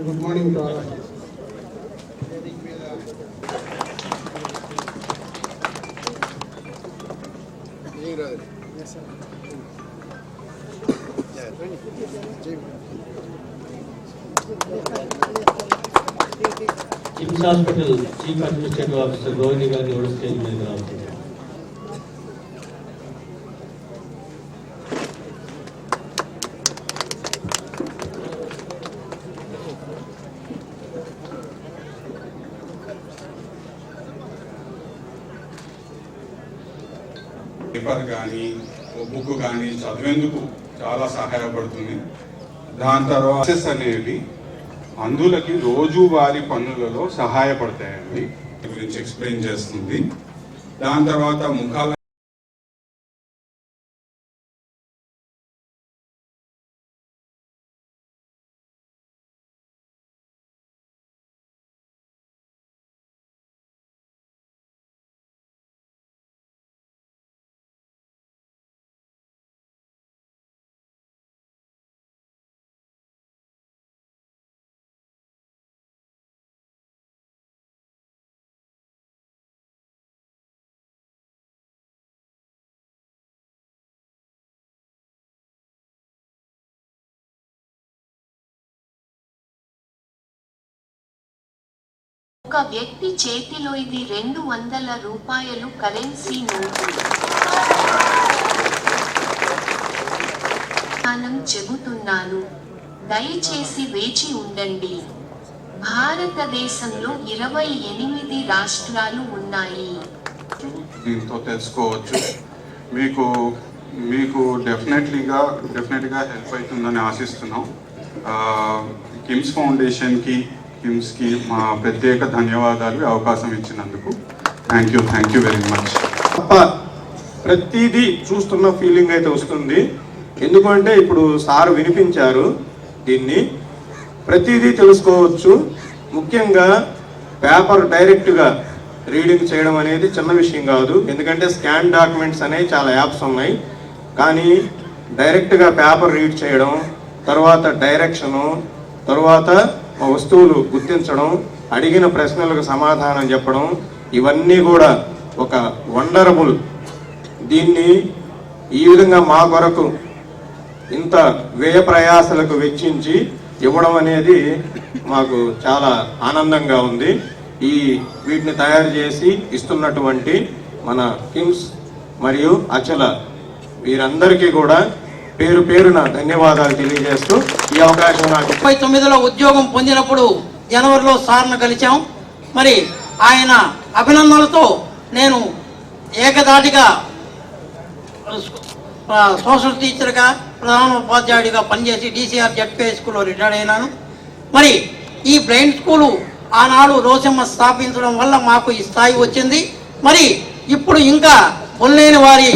good morning to all KIMS hospital chief administrative officer Rohini గారిని కూడా stage మీద రావచ్చు paper కానీ బుక్ కానీ చదివేందుకు చాలా సహాయపడుతుంది. దాని తర్వాత అనేవి అందులకి రోజువారీ పనులలో సహాయపడతాయండి. గురించి ఎక్స్ప్లెయిన్ చేస్తుంది. దాని తర్వాత ముఖాల ఒక వ్యక్తి చేతిలో ఇది రెండు వందల రూపాయలు కరెన్సీ నోటు మనం చెబుతున్నాను. దయచేసి వేచి ఉండండి. భారతదేశంలో ఇరవై ఎనిమిది రాష్ట్రాలు ఉన్నాయి. దీంతో తెలుసుకోవచ్చు. మీకు మీకు డెఫినెట్లీగా డెఫినెట్గా హెల్ప్ అవుతుందని ఆశిస్తున్నాం. కిమ్స్ ఫౌండేషన్కి కిమ్స్కి మా ప్రత్యేక ధన్యవాదాలు అవకాశం ఇచ్చినందుకు. Thank you thank you very much ప్రతిదీ చూస్తున్న ఫీలింగ్ అయితే వస్తుంది. ఎందుకంటే ఇప్పుడు సార్ వినిపించారు దీన్ని. ప్రతిదీ తెలుసుకోవచ్చు. ముఖ్యంగా పేపర్ డైరెక్ట్గా రీడింగ్ చేయడం అనేది చిన్న విషయం కాదు. ఎందుకంటే స్కాన్ డాక్యుమెంట్స్ అనేవి చాలా యాప్స్ ఉన్నాయి. కానీ డైరెక్ట్గా పేపర్ రీడ్ చేయడం తర్వాత డైరెక్షను తర్వాత వస్తువులు గుర్తించడం అడిగిన ప్రశ్నలకు సమాధానం చెప్పడం ఇవన్నీ కూడా ఒక వండరబుల్. దీన్ని ఈ విధంగా మా కొరకు ఇంత వ్యయ ప్రయాసలకు వెచ్చించి ఇవ్వడం అనేది మాకు చాలా ఆనందంగా ఉంది. ఈ వీటిని తయారు చేసి ఇస్తున్నటువంటి మన కిమ్స్ మరియు అచల వీరందరికీ కూడా పేరు పేరున ధన్యవాదాలు తెలియజేస్తూ ఈ అవకాశం నాకు ముప్పై తొమ్మిదిలో ఉద్యోగం పొందినప్పుడు జనవరిలో సార్ను కలిశాం. మరి ఆయన అభినందనలతో నేను ఏకదాటిగా సోషల్ టీచర్గా ప్రధాన ఉపాధ్యాయుడిగా పనిచేసి డీసీఆర్ జడ్పీ స్కూల్లో రిటైర్డ్ అయినాను. మరి ఈ బ్లైండ్ స్కూలు ఆనాడు రోసమ్మ స్థాపించడం వల్ల మాకు ఈ స్థాయి వచ్చింది. మరి ఇప్పుడు ఇంకా పొల్లేని వారి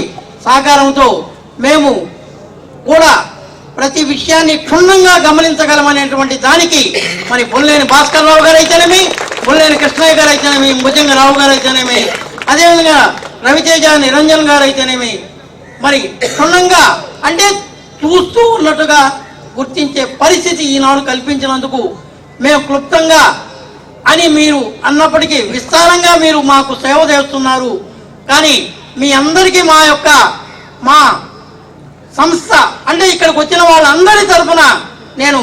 సహకారంతో మేము కూడా ప్రతి విషయాన్ని క్షుణ్ణంగా గమనించగలమనేటువంటి దానికి మరి పుల్లేని భాస్కర్ రావు గారు అయితేనేమి పుల్లేని కృష్ణయ్య గారు అయితేనేమి భుజంగరావు గారు అయితేనేమి అదేవిధంగా రవితేజ నిరంజన్ గారు అయితేనేమి మరి క్షుణ్ణంగా అంటే చూస్తూ ఉన్నట్టుగా గుర్తించే పరిస్థితి ఈనాడు కల్పించినందుకు మేము క్లుప్తంగా అని మీరు అన్నప్పటికీ విస్తారంగా మీరు మాకు సేవ చేస్తున్నారు. కానీ మీ అందరికీ మా యొక్క మా సంస్థ అంటే ఇక్కడికి వచ్చిన వాళ్ళందరి తరఫున నేను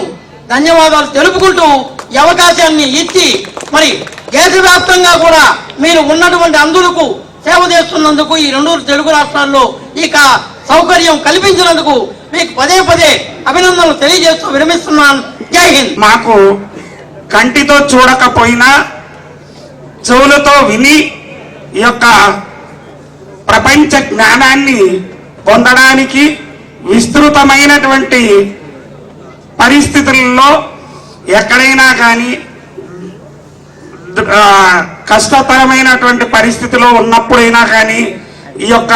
ధన్యవాదాలు తెలుపుకుంటూ ఈ అవకాశాన్ని ఇచ్చి మరి దేశవ్యాప్తంగా కూడా మీరు ఉన్నటువంటి అందులకు సేవ చేస్తున్నందుకు ఈ రెండు తెలుగు రాష్ట్రాల్లో ఇక సౌకర్యం కల్పించినందుకు మీకు పదే పదే అభినందనలు తెలియజేస్తూ విరమిస్తున్నాను. జై హింద్. మాకు కంటితో చూడకపోయినా చెవులతో విని ఈ యొక్క ప్రపంచ జ్ఞానాన్ని పొందడానికి విస్తృతమైనటువంటి పరిస్థితుల్లో ఎక్కడైనా కానీ కష్టతరమైనటువంటి పరిస్థితిలో ఉన్నప్పుడైనా కానీ ఈ యొక్క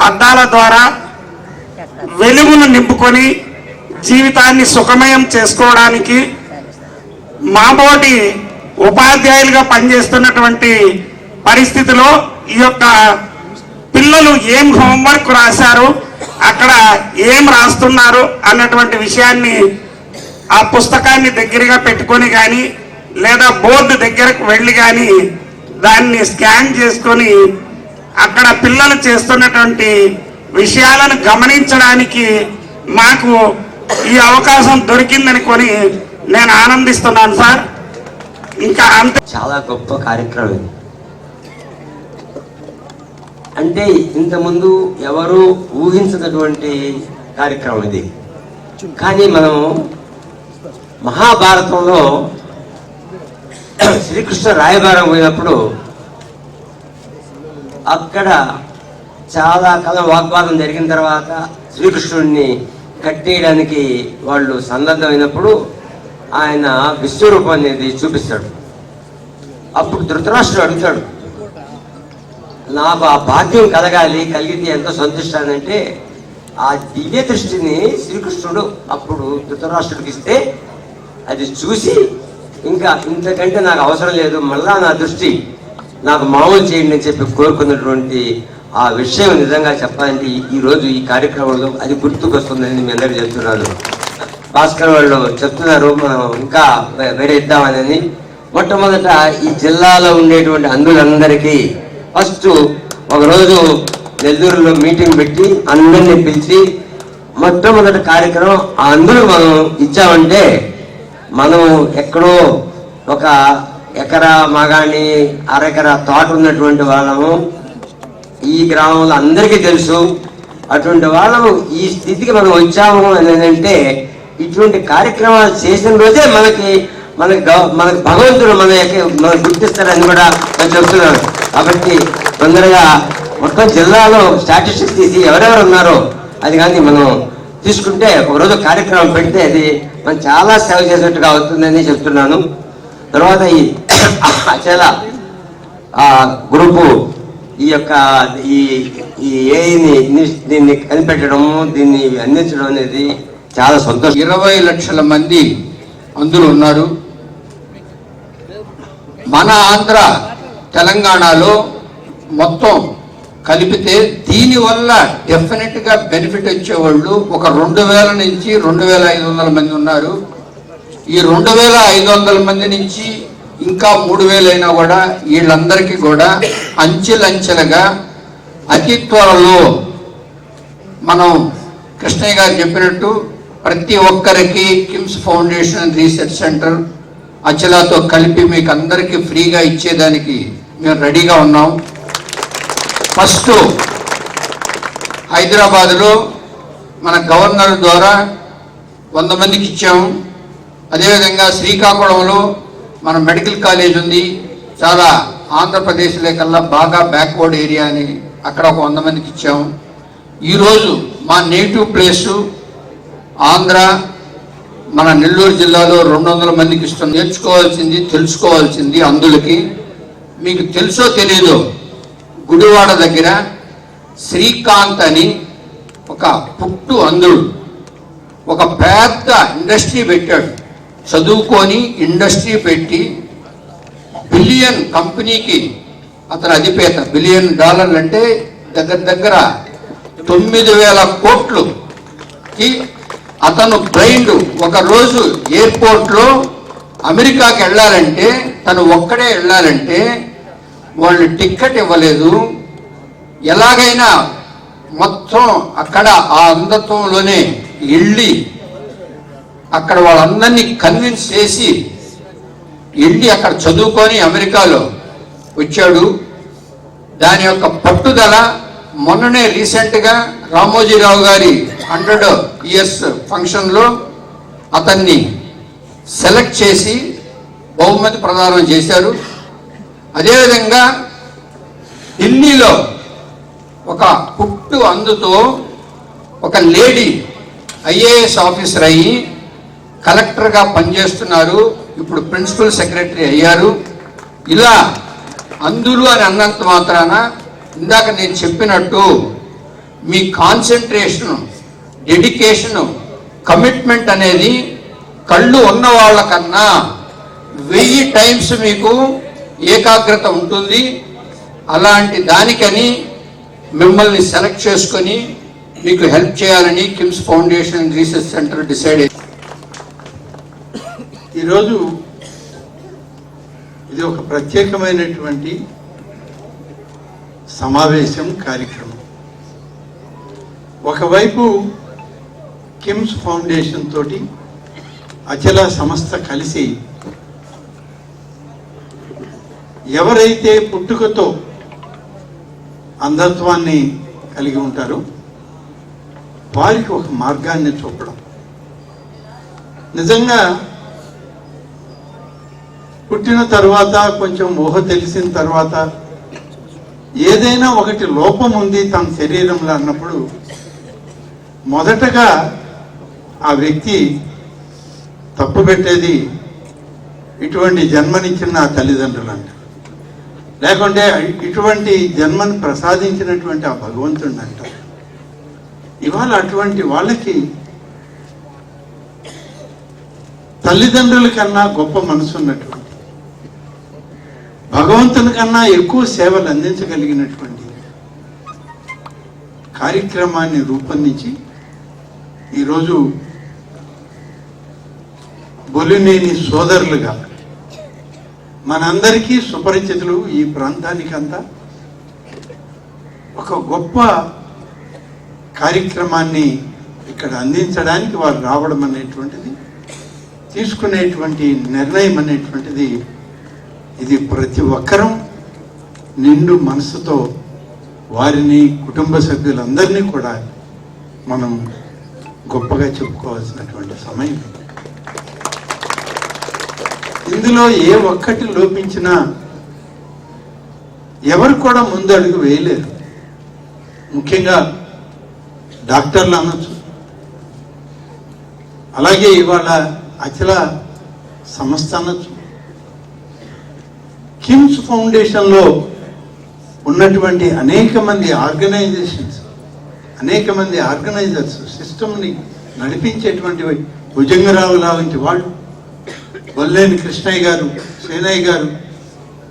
అద్దాల ద్వారా వెలుగును నింపుకొని జీవితాన్ని సుఖమయం చేసుకోవడానికి మాబోటి ఉపాధ్యాయులుగా పనిచేస్తున్నటువంటి పరిస్థితిలో ఈ యొక్క పిల్లలు ఏం హోంవర్క్ రాశారు అక్కడ ఏం రాస్తున్నారు అన్నటువంటి విషయాన్ని ఆ పుస్తకాన్ని దగ్గరగా పెట్టుకొని కానీ లేదా బోర్డు దగ్గరకు వెళ్ళి కానీ దాన్ని స్కాన్ చేసుకొని అక్కడ పిల్లలు చేస్తున్నటువంటి విషయాలను గమనించడానికి మాకు ఈ అవకాశం దొరికిందని కొని నేను ఆనందిస్తున్నాను సార్. ఇంకా అంతే. చాలా గొప్ప కార్యక్రమం ఇది. అంటే ఇంతకుముందు ఎవరు ఊహించినటువంటి కార్యక్రమం ఇది. కానీ మనం మహాభారతంలో శ్రీకృష్ణ రాయబారం పోయినప్పుడు అక్కడ చాలా కాలం వాగ్వాదం జరిగిన తర్వాత శ్రీకృష్ణుడిని కట్టేయడానికి వాళ్ళు సన్నద్ధమైనప్పుడు ఆయన విశ్వరూపం అనేది చూపిస్తాడు. అప్పుడు ధృతరాష్ట్రుడు అడుగుతాడు నాకు ఆ భాగ్యం కలగాలి కలిగితే ఎంతో సంతోషానంటే ఆ దివ్య దృష్టిని శ్రీకృష్ణుడు అప్పుడు ధృతరాష్ట్రుడికి ఇస్తే అది చూసి ఇంకా ఇంతకంటే నాకు అవసరం లేదు మళ్ళా నా దృష్టి నాకు మామూలు చేయండి అని చెప్పి కోరుకున్నటువంటి ఆ విషయం నిజంగా చెప్పాలంటే ఈ- ఈ రోజు ఈ కార్యక్రమంలో అది గుర్తుకొస్తుందని మీ అందరూ చెప్తున్నారు భాస్కర్ వాళ్ళు చెప్తున్నారు మనం ఇంకా వేరే ఇద్దామని మొట్టమొదట ఈ జిల్లాలో ఉండేటువంటి అందులందరికీ ఫస్ట్ ఒకరోజు నెల్లూరులో మీటింగ్ పెట్టి అందరినీ పిలిచి మొట్టమొదటి కార్యక్రమం ఆ మనం ఇచ్చామంటే మనం ఎక్కడో ఒక ఎకరా మగాని అరెకరా తోట ఉన్నటువంటి వాళ్ళము. ఈ గ్రామంలో అందరికీ తెలుసు. అటువంటి వాళ్ళము ఈ స్థితికి మనం వచ్చాము అని అంటే ఇటువంటి కార్యక్రమాలు చేసిన రోజే మనకి మనకి మనకి భగవంతుడు మన యొక్క- మనకు గుర్తిస్తారని కూడా నేను చెప్తున్నాను. కాబట్టి తొందరగా మొత్తం జిల్లాలో స్టాటిస్టిక్స్ తీసి ఎవరెవరు ఉన్నారో అది కానీ మనం తీసుకుంటే ఒకరోజు కార్యక్రమం పెడితే అది మనం చాలా సేవ చేసినట్టుగా అవుతుందని చెప్తున్నాను. తర్వాత ఈ అచల గ్రూపు ఈ యొక్క ఈ ఈ ఏఐని దీన్ని కనిపెట్టడము దీన్ని అందించడం అనేది చాలా సంతోషం. ఇరవై లక్షల మంది అందులో ఉన్నారు. మన ఆంధ్ర తెలంగాణలో మొత్తం కలిపితే దీనివల్ల డెఫినెట్గా బెనిఫిట్ వచ్చేవాళ్ళు ఒక రెండు వేల నుంచి రెండు వేల ఐదు వందల మంది ఉన్నారు. ఈ రెండు వేల ఐదు వందల మంది నుంచి ఇంకా మూడు వేలైనా కూడా వీళ్ళందరికీ కూడా అంచెలంచెలుగా అతి త్వరలో మనం కృష్ణయ్య గారు చెప్పినట్టు ప్రతి ఒక్కరికి కిమ్స్ ఫౌండేషన్ రీసెర్చ్ సెంటర్ అచలాతో కలిపి మీకు అందరికీ ఫ్రీగా ఇచ్చేదానికి మేము రెడీగా ఉన్నాం. ఫస్ట్ హైదరాబాదులో మన గవర్నర్ ద్వారా వంద మందికి ఇచ్చాము అదేవిధంగా శ్రీకాకుళంలో మన మెడికల్ కాలేజ్ ఉంది. చాలా ఆంధ్రప్రదేశ్లో కల్లా బాగా బ్యాక్వర్డ్ ఏరియా అని అక్కడ ఒక వంద మందికి ఇచ్చాము ఈరోజు మా నేటివ్ ప్లేసు ఆంధ్ర మన నెల్లూరు జిల్లాలో రెండు వందల మందికి ఇష్టం నేర్చుకోవాల్సింది తెలుసుకోవాల్సింది అందులకి. మీకు తెలుసో తెలీదో గుడివాడ దగ్గర శ్రీకాంత్ అని ఒక పుట్టు అందుడు ఒక పెద్ద ఇండస్ట్రీ పెట్టాడు. చదువుకొని ఇండస్ట్రీ పెట్టి బిలియన్ కంపెనీకి అతను అధిపేత. బిలియన్ డాలర్లు అంటే దగ్గర దగ్గర తొమ్మిది వేల కోట్లుకి అతను బ్లైండ్. ఒకరోజు ఎయిర్పోర్ట్లో అమెరికాకి వెళ్ళాలంటే తను ఒక్కడే వెళ్ళాలంటే వాళ్ళు టిక్కెట్ ఇవ్వలేదు. ఎలాగైనా మొత్తం అక్కడ ఆ అంధత్వంలోనే వెళ్ళి అక్కడ వాళ్ళందరినీ కన్విన్స్ చేసి వెళ్ళి అక్కడ చదువుకొని అమెరికాలో వచ్చాడు. దాని యొక్క పట్టుదల మొన్ననే రీసెంట్గా రామోజీరావు గారి హండ్రెడ్ ఇయర్స్ ఫంక్షన్లో అతన్ని సెలెక్ట్ చేసి బహుమతి ప్రదానం చేశారు. అదేవిధంగా ఢిల్లీలో ఒక పుట్టు అందుతో ఒక లేడీ ఐఏఎస్ ఆఫీసర్ అయ్యి కలెక్టర్గా పనిచేస్తున్నారు. ఇప్పుడు ప్రిన్సిపల్ సెక్రటరీ అయ్యారు. ఇలా అందులు అని అన్నంత మాత్రాన ఇందాక నేను చెప్పినట్టు మీ కాన్సన్ట్రేషన్ డెడికేషన్ కమిట్మెంట్ అనేది కళ్ళు ఉన్న వాళ్ళకన్నా వెయ్యి టైమ్స్ మీకు ఏకాగ్రత ఉంటుంది. అలాంటి దానికని మిమ్మల్ని సెలెక్ట్ చేసుకొని మీకు హెల్ప్ చేయాలని KIMS foundation research centre decide ఈరోజు ఇది ఒక ప్రత్యేకమైనటువంటి సమావేశం కార్యక్రమం. ఒకవైపు కిమ్స్ ఫౌండేషన్ తోటి అచల సంస్థ కలిసి ఎవరైతే పుట్టుకతో అంధత్వాన్ని కలిగి ఉంటారో వారికి ఒక మార్గాన్ని చూపడం. నిజంగా పుట్టిన తర్వాత కొంచెం ఊహ తెలిసిన తర్వాత ఏదైనా ఒకటి లోపం ఉంది తన శరీరంలో అన్నప్పుడు మొదటగా ఆ వ్యక్తి తప్పు పెట్టేది ఇటువంటి జన్మనిచ్చిన నా తల్లిదండ్రులు అంట లేకుంటే ఇటువంటి జన్మను ప్రసాదించినటువంటి ఆ భగవంతుడు అంటారు ఇవాళ అటువంటి వాళ్ళకి తల్లిదండ్రుల కన్నా గొప్ప మనసు ఉన్నటువంటి భగవంతుని కన్నా ఎక్కువ సేవలు అందించగలిగినటువంటి కార్యక్రమాన్ని రూపొందించి ఈరోజు బొలినేని సోదరులుగా మనందరికీ సుపరిచితులు ఈ ప్రాంతానికంతా. ఒక గొప్ప కార్యక్రమాన్ని ఇక్కడ అందించడానికి వారు రావడం అనేటువంటిది తీసుకునేటువంటి నిర్ణయం అనేటువంటిది ఇది ప్రతి ఒక్కరం నిండు మనసుతో వారిని కుటుంబ సభ్యులందరినీ కూడా మనం గొప్పగా చెప్పుకోవాల్సినటువంటి సమయం ఇందులో ఏ ఒక్కటి లోపించినా ఎవరు కూడా ముందు అడుగు వేయలేరు. ముఖ్యంగా డాక్టర్లు అనొచ్చు. అలాగే ఇవాళ అచల సంస్థ అనొచ్చు. కిమ్స్ ఫౌండేషన్లో ఉన్నటువంటి అనేక మంది ఆర్గనైజేషన్స్ అనేక మంది ఆర్గనైజర్స్ సిస్టమ్ని నడిపించేటువంటి భుజంగరావు లాంటి వాళ్ళు గొల్లేని కృష్ణయ్య గారు సేనయ్య గారు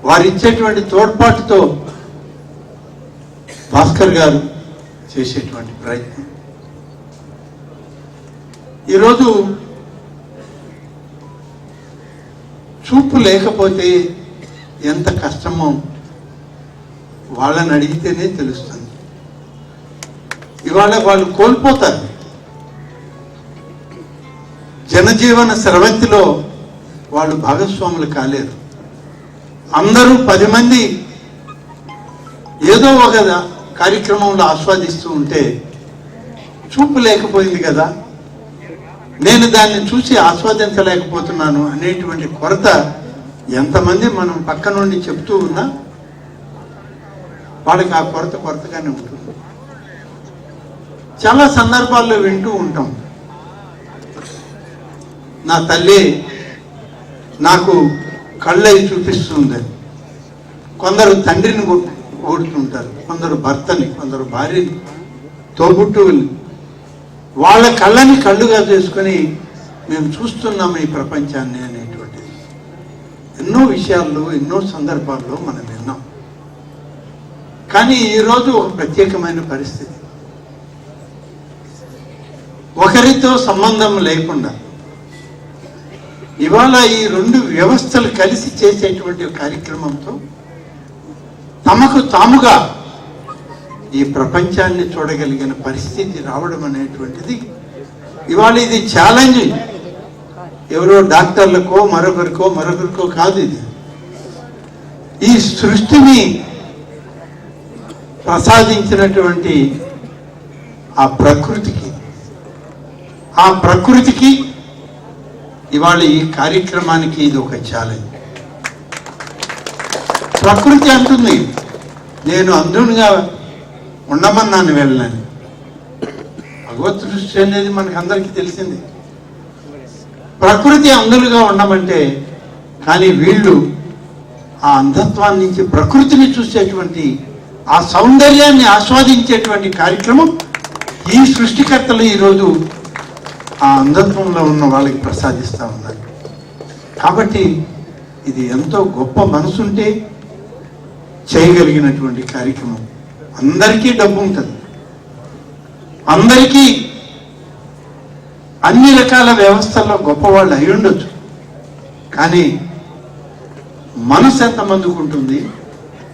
వారు ఇచ్చేటువంటి తోడ్పాటుతో భాస్కర్ గారు చేసేటువంటి ప్రయత్నం. ఈరోజు చూపు లేకపోతే ఎంత కష్టమో వాళ్ళని అడిగితేనే తెలుస్తుంది. ఇవాళ వాళ్ళు కోల్పోతారు. జనజీవన స్రవంతిలో వాళ్ళు భాగస్వాములు కాలేదు. అందరూ పది మంది ఏదో ఒక కార్యక్రమంలో ఆస్వాదిస్తూ ఉంటే చూపు లేకపోయింది కదా. నేను దాన్ని చూసి ఆస్వాదించలేకపోతున్నాను అనేటువంటి కొరత ఎంతమంది మనం పక్క నుండి చెప్తూ ఉన్నా వాళ్ళకి ఆ కొరత కొరతగానే ఉంటుంది. చాలా సందర్భాల్లో వింటూ ఉంటాం. నా తల్లి నాకు కళ్ళై చూపిస్తుంది. కొందరు తండ్రిని ఓడుతుంటారు కొందరు భర్తని కొందరు భార్యని తోబుట్టువుని వాళ్ళ కళ్ళని కళ్ళుగా చేసుకొని మేము చూస్తున్నాం ఈ ప్రపంచాన్ని అనేటువంటిది ఎన్నో విషయాల్లో ఎన్నో సందర్భాల్లో మనం విన్నాం. కానీ ఈరోజు ఒక ప్రత్యేకమైన పరిస్థితి. ఒకరితో సంబంధం లేకుండా ఇవాళ ఈ రెండు వ్యవస్థలు కలిసి చేసేటువంటి కార్యక్రమంతో తమకు తాముగా ఈ ప్రపంచాన్ని చూడగలిగిన పరిస్థితి రావడం అనేటువంటిది ఇవాళ ఇది ఛాలెంజ్ ఎవరో డాక్టర్లకో మరొకరికో మరొకరికో కాదు ఇది. ఈ సృష్టిని ప్రసాదించినటువంటి ఆ ప్రకృతికి ఆ ప్రకృతికి ఇవాళ ఈ కార్యక్రమానికి ఇది ఒక ఛాలెంజ్ ప్రకృతి అంటుంది నేను అంధునిగా ఉండమన్నాను వెళ్ళనని. భగవత్ దృష్టి అనేది మనకు అందరికీ తెలిసింది. ప్రకృతి అంధులుగా ఉండమంటే కానీ వీళ్ళు ఆ అంధత్వాన్ని నుంచి ప్రకృతిని చూసేటువంటి ఆ సౌందర్యాన్ని ఆస్వాదించేటువంటి కార్యక్రమం ఈ సృష్టికర్తలు ఈరోజు ఆ అంధత్వంలో ఉన్న వాళ్ళకి ప్రసాదిస్తూ ఉన్నారు కాబట్టి ఇది ఎంతో గొప్ప మనసుంటే చేయగలిగినటువంటి కార్యక్రమం. అందరికీ డబ్బు ఉంటుంది అందరికీ అన్ని రకాల వ్యవస్థల్లో గొప్పవాళ్ళు అయి ఉండొచ్చు. కానీ మనసు ఎంతమందికి ఉంటుంది?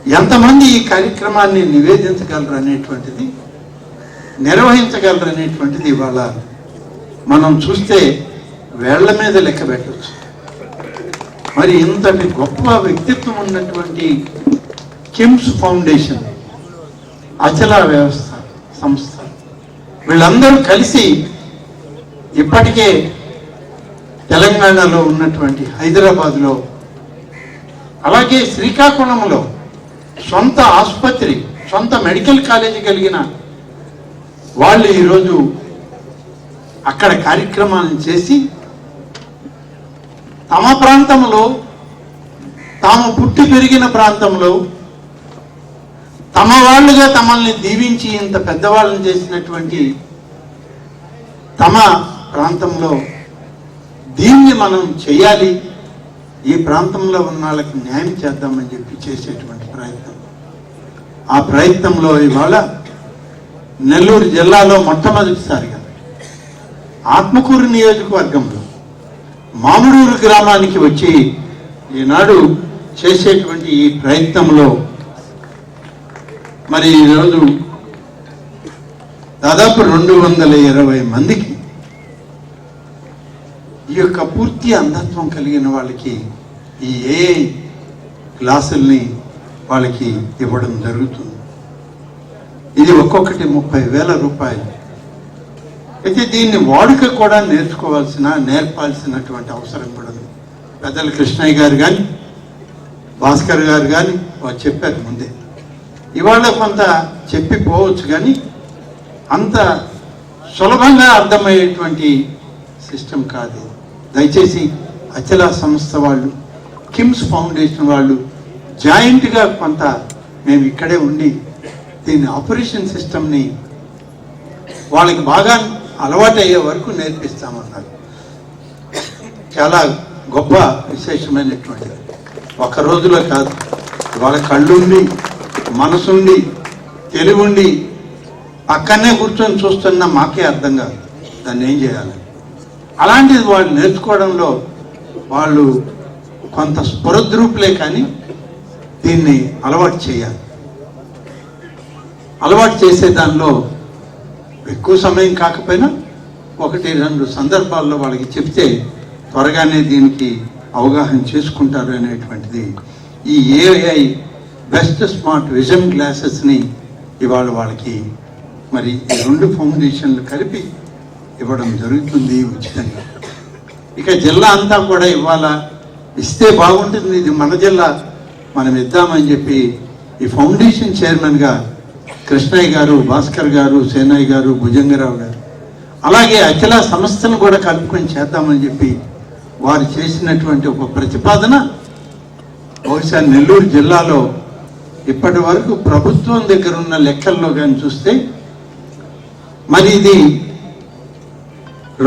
ఎంతమంది ఈ కార్యక్రమాన్ని నివేదించగలరు అనేటువంటిది నిర్వహించగలరు అనేటువంటిది ఇవాళ మనం చూస్తే వేళ్ళ మీద లెక్క పెట్టచ్చు. మరి ఇంతటి గొప్ప వ్యక్తిత్వం ఉన్నటువంటి కిమ్స్ ఫౌండేషన్ అచల వ్యవస్థ సంస్థ. వీళ్ళందరూ కలిసి ఇప్పటికే తెలంగాణలో ఉన్నటువంటి హైదరాబాద్లో అలాగే శ్రీకాకుళంలో సొంత ఆసుపత్రి సొంత మెడికల్ కాలేజీ కలిగిన వాళ్ళు ఈరోజు అక్కడ కార్యక్రమాలను చేసి తమ ప్రాంతంలో తాము పుట్టి పెరిగిన ప్రాంతంలో తమ వాళ్ళుగా తమల్ని దీవించి ఇంత పెద్దవాళ్ళని చేసినటువంటి తమ ప్రాంతంలో దీన్ని మనం చేయాలి. ఈ ప్రాంతంలో ఉన్న వాళ్ళకి న్యాయం చేద్దామని చెప్పి చేసేటువంటి ప్రయత్నం. ఆ ప్రయత్నంలో ఇవాళ నెల్లూరు జిల్లాలో మొట్టమొదటిసారిగా ఆత్మకూరు నియోజకవర్గంలో మామిడూరు గ్రామానికి వచ్చి ఈనాడు చేసేటువంటి ఈ ప్రయత్నంలో మరి ఈరోజు దాదాపు రెండు వందల ఇరవై మందికి ఈ యొక్క పూర్తి అంధత్వం కలిగిన వాళ్ళకి ఈ ఏ క్లాసుల్ని వాళ్ళకి ఇవ్వడం జరుగుతుంది. ఇది ఒక్కొక్కటి ముప్పై వేల రూపాయలు. అయితే దీన్ని వాడుక కూడా నేర్చుకోవాల్సిన నేర్పాల్సినటువంటి అవసరం కూడా ఉంది. పెద్దలు కృష్ణయ్య గారు కానీ భాస్కర్ గారు కానీ వారు చెప్పారు ముందే. ఇవాళ కొంత చెప్పిపోవచ్చు కానీ అంత సులభంగా అర్థమయ్యేటువంటి సిస్టమ్ కాదు. దయచేసి అచల సంస్థ వాళ్ళు కిమ్స్ ఫౌండేషన్ వాళ్ళు జాయింట్గా కొంత మేము ఇక్కడే ఉండి దీన్ని ఆపరేషన్ సిస్టమ్ని వాళ్ళకి బాగా అలవాటు అయ్యే వరకు నేర్పిస్తామన్నారు చాలా గొప్ప విశేషమైనటువంటిది. ఒక రోజులో కాదు. వాళ్ళ కళ్ళుండి మనసుండి తెలివుండి పక్కనే కూర్చొని చూస్తున్నా మాకే అర్థం కాదు. దాన్ని ఏం చేయాలి? అలాంటిది వాళ్ళు నేర్చుకోవడంలో వాళ్ళు కొంత స్పృద్రూపులే కానీ దీన్ని అలవాటు చేయాలి. అలవాటు చేసే దానిలో ఎక్కువ సమయం కాకపోయినా ఒకటి రెండు సందర్భాల్లో వాళ్ళకి చెప్తే త్వరగానే దీనికి అవగాహన చేసుకుంటారు అనేటువంటిది ఈ ఏఐ బెస్ట్ స్మార్ట్ విజన్ గ్లాసెస్ని ఇవాళ వాళ్ళకి మరి ఈ రెండు ఫౌండేషన్లు కలిపి ఇవ్వడం జరుగుతుంది ఉచితంగా. ఇక జిల్లా అంతా కూడా ఇవాళ ఇస్తే బాగుంటుంది. ఇది మన జిల్లా మనం ఇద్దామని చెప్పి ఈ ఫౌండేషన్ చైర్మన్గా కృష్ణయ్య గారు భాస్కర్ గారు సేనయ్య గారు భుజంగరావు గారు. అలాగే అఖిల సంస్థను కూడా కలుపుకొని చేద్దామని చెప్పి వారు చేసినటువంటి ఒక ప్రతిపాదన బహుశా నెల్లూరు జిల్లాలో ఇప్పటి వరకు ప్రభుత్వం దగ్గర ఉన్న లెక్కల్లో కానీ చూస్తే మరి ఇది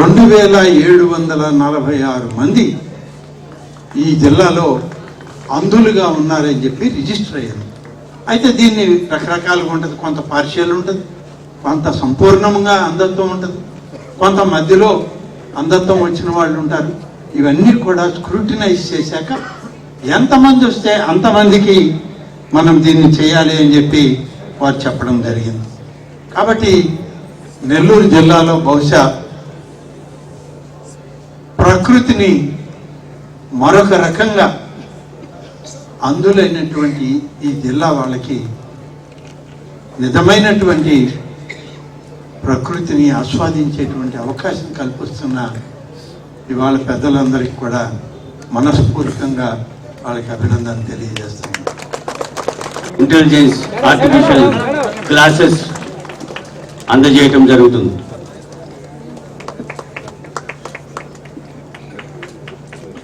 రెండు వేల ఏడు వందల నలభై ఆరు మంది ఈ జిల్లాలో అంధులుగా ఉన్నారని చెప్పి రిజిస్టర్ అయ్యారు. అయితే దీన్ని రకరకాలుగా ఉంటుంది. కొంత పార్షియల్ ఉంటుంది కొంత సంపూర్ణంగా అంధత్వం ఉంటుంది. కొంత మధ్యలో అంధత్వం వచ్చిన వాళ్ళు ఉంటారు. ఇవన్నీ కూడా స్క్రూటినైజ్ చేశాక ఎంతమంది వస్తే అంతమందికి మనం దీన్ని చేయాలి అని చెప్పి వారు చెప్పడం జరిగింది. కాబట్టి నెల్లూరు జిల్లాలో బహుశా ప్రకృతిని మరొక రకంగా అందులైనటువంటి ఈ జిల్లా వాళ్ళకి నిజమైనటువంటి ప్రకృతిని ఆస్వాదించేటువంటి అవకాశం కల్పిస్తున్న ఇవాళ పెద్దలందరికీ కూడా మనస్ఫూర్తికంగా వాళ్ళకి అభినందన తెలియజేస్తున్నాను. ఇంటెలిజెన్స్ ఆర్టిఫిషియల్ క్లాసెస్ అందజేయటం జరుగుతుంది.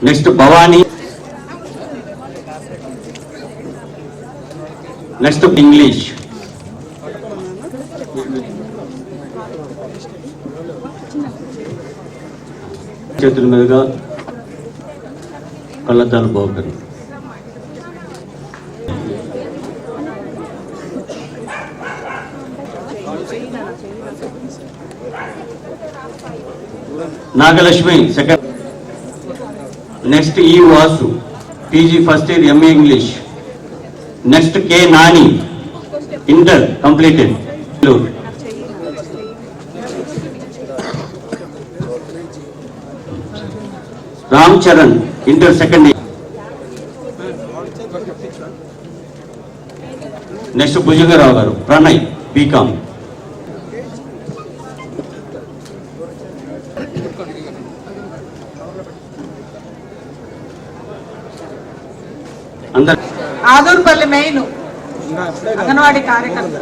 నెక్స్ట్ భవానీ నెక్స్ట్ ఇంగ్లీష్ చేతుల మీదుగా కళ్ళద్దాలు బాగుంటుంది నాగలక్ష్మి సెకండ్ నెక్స్ట్ ఈ Vasu. PG first year MA English next K Nani. Inter completed. Ram Charan inter second next Bhujangarao garu Pranay B Com అందరు ఆదూర్పల్లి మెయిన్ అంగన్వాడీ కార్యకర్త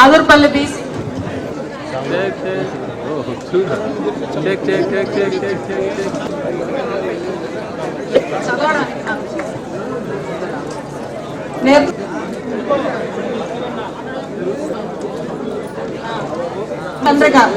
ఆదూర్పల్లి బీసీ. చదవడానికి నేర్పు చంద్రిక చంద్రగారు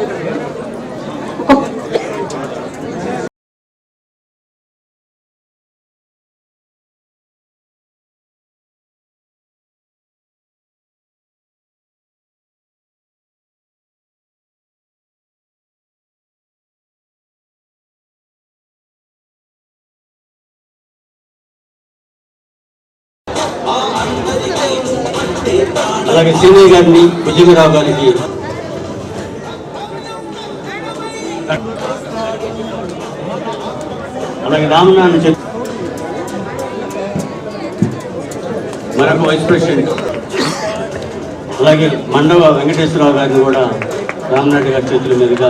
అలాగే సీనియర్ గారిని భుజంగరావు గారికి అలాగే రామనారాయణ చెప్పి మరొక వైస్ ప్రెసిడెంట్. అలాగే మండవ వెంకటేశ్వరరావు గారిని కూడా రామనాయుడు గారి చేతుల మీదుగా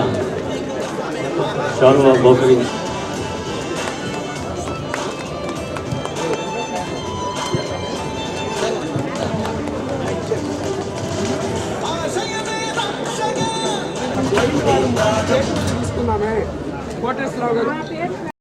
షాలువా బహుకరించి